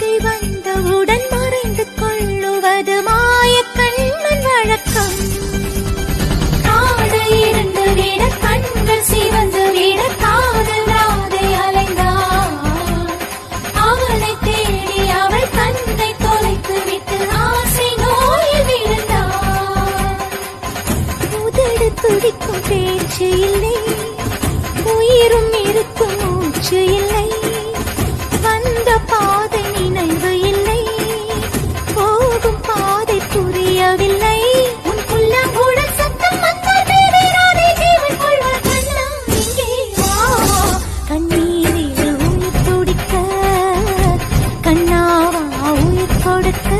அருகை வந்தவுடன் மறைந்து கொள்ளுவது மாய கண்மன் வழக்கம். காடு இருந்து விட சிவந்து விட காதல் ராதை அலைந்தான். அவளை தேடி அவள் கண்ணை தொலைத்து விட்டு ஆசை நோயில் விழுந்தான். துடிக்கும் பேச்சு இல்லை உயிரும் இருக்கும் மூச்சு இல்லை. உயிர் கொடுத்து